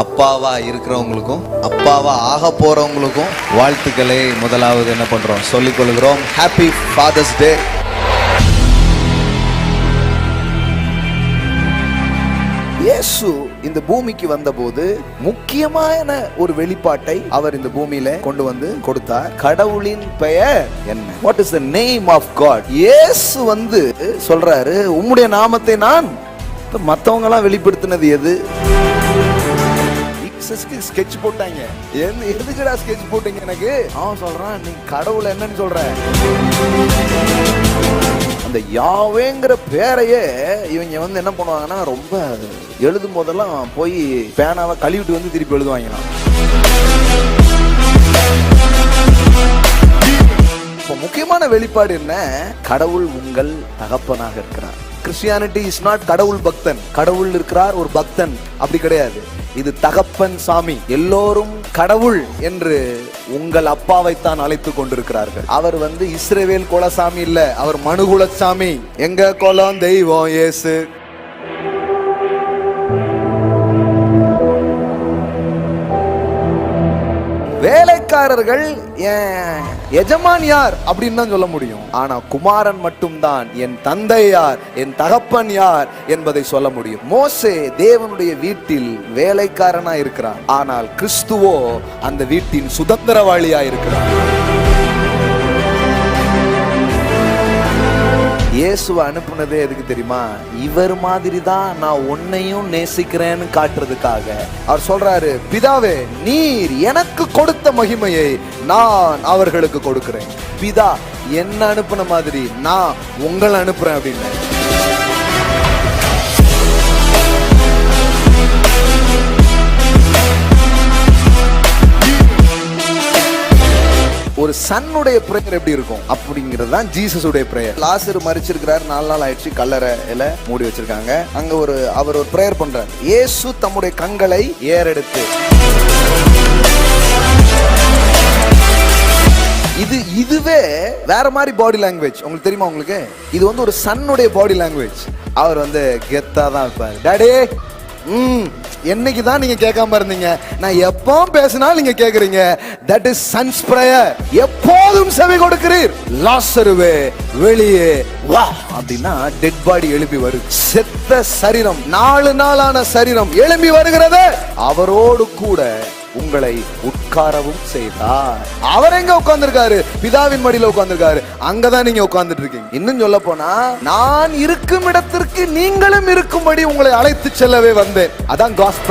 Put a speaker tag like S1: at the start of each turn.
S1: அப்பாவா இருக்கிறவங்களுக்கும் அப்பாவா ஆக போறவங்களுக்கும் வாழ்த்துக்களை. முதலாவது என்ன பண்றோம்? சொல்லிக் கொள்கிறோம். ஹாப்பி ஃபாதர்ஸ் டே
S2: இயேசு இந்த பூமிக்கு வந்தபோது முக்கியமான ஒரு வெளிப்பாட்டை அவர் இந்த பூமியில கொண்டு வந்து கொடுத்தார். கடவுளின் பெயர் என்ன? What is the name of God இயேசு வந்து சொல்றாரு உம்முடைய நாமத்தை நான் இப்ப எல்லாம் வெளிப்படுத்தினது எது? ஸ்கெட்ச் போட்டாங்க. எந்த எதுக்குடா ஸ்கெட்ச் போட்டீங்க எனக்கு? அவன் சொல்றான் நீ கடவுள் என்னன்னு சொல்ற. அந்த யாவேங்கிற பேரையே இவங்க வந்து என்ன பண்ணுவாங்கன்னா ரொம்ப எழுதும் போதெல்லாம் போய் பேனாவை கழுவிட்டு வந்து திருப்பி எழுதுவாங்களாம். இப்போ முக்கியமான வெளிப்பாடு என்ன? கடவுள் உங்கள் தகப்பனாக இருக்கிறார். கிறிஸ்டியானிட்டி இஸ் நாட் கடவுள் பக்தன். கடவுள் இருக்கிறார் ஒரு பக்தன். அப்படி கிடையாது. இது தகப்பன் சாமி எல்லோரும் கடவுள் என்று உங்கள் அப்பாவைத்தான் அழைத்து கொண்டிருக்கிறார்கள். அவர் வந்து இஸ்ரேவேல் குலசாமி இல்ல அவர் மனுகுலசாமி. எங்க குலம் தெய்வம் இயேசு. வேலைக்காரர்கள் என் எஜமான் யார்? அப்படின்னு தான் சொல்ல முடியும். ஆனா குமாரன் மட்டும்தான் என் தந்தை யார்? என் தகப்பன் யார்? என்பதை சொல்ல முடியும். மோசே தேவனுடைய வீட்டில் வேலைக்காரனா இருக்கிறான். ஆனால் கிறிஸ்துவோ அந்த வீட்டின் சுதந்திரவாளியா இருக்கிறான் இயேசுவை அனுப்புனதே எதுக்கு தெரியுமா? இவர் மாதிரி தான் நான் உன்னையும் நேசிக்கிறேன்னு காட்டுறதுக்காக. அவர் சொல்றாரு பிதாவே நீர் எனக்கு கொடுத்த மகிமையை நான் அவர்களுக்கு கொடுக்கிறேன். பிதா என்ன அனுப்புன மாதிரி நான் உங்களை அனுப்புறேன் அப்படின்னு. ஒரு சன்னுடைய பிரேயர் எப்படி இருக்கும்? அப்படிங்கிறது தான் ஜீசஸுடைய பிரேயர் லாசர் மறிச்சிருக்கிறார் நாலு நாள் ஆயிடுச்சு கல்லறையில மூடி வச்சிருக்காங்க. அங்க ஒரு அவர் ஒரு பிரேயர் பண்றார். இயேசு தம்முடைய கண்களை ஏறெடுத்து. இது இதுவே வேற மாதிரி பாடி லாங்குவேஜ் உங்களுக்கு தெரியுமா உங்களுக்கு? இது வந்து ஒரு சன்னுடைய பாடி லாங்குவேஜ் அவர் வந்து கெத்தா தான் இருப்பார். டாடே ம் என்னைக்கு தான் நீங்க கேட்காம இருந்தீங்க? நான் எப்போ பேசினாலும் நீங்க கேக்குறீங்க. தட் இஸ் சன்ஸ் பிரேயர் எப்போதும் செவி கொடுக்கிறீர். லாசருவே வெளியே வா. அப்படின்னா டெட் பாடி எழுப்பி வரும் செத்த சரீரம் நாலு நாளான சரீரம் எழும்பி வருகிறது. அவரோடு கூட உங்களை உட்காரவும் செய்தார். அவர் எங்க உட்கார்ந்திருக்காரு? பிதாவின் மடியில உட்கார்ந்திருக்காரு. அங்கதான் நீங்க உட்கார்ந்துட்டு இருக்கீங்க இன்னும் சொல்ல போனா நான் இருக்கும் இடத்திற்கு நீங்களும் இருக்கும்படி உங்களை அழைத்து செல்லவே வந்தேன். அதான் காஸ்பல்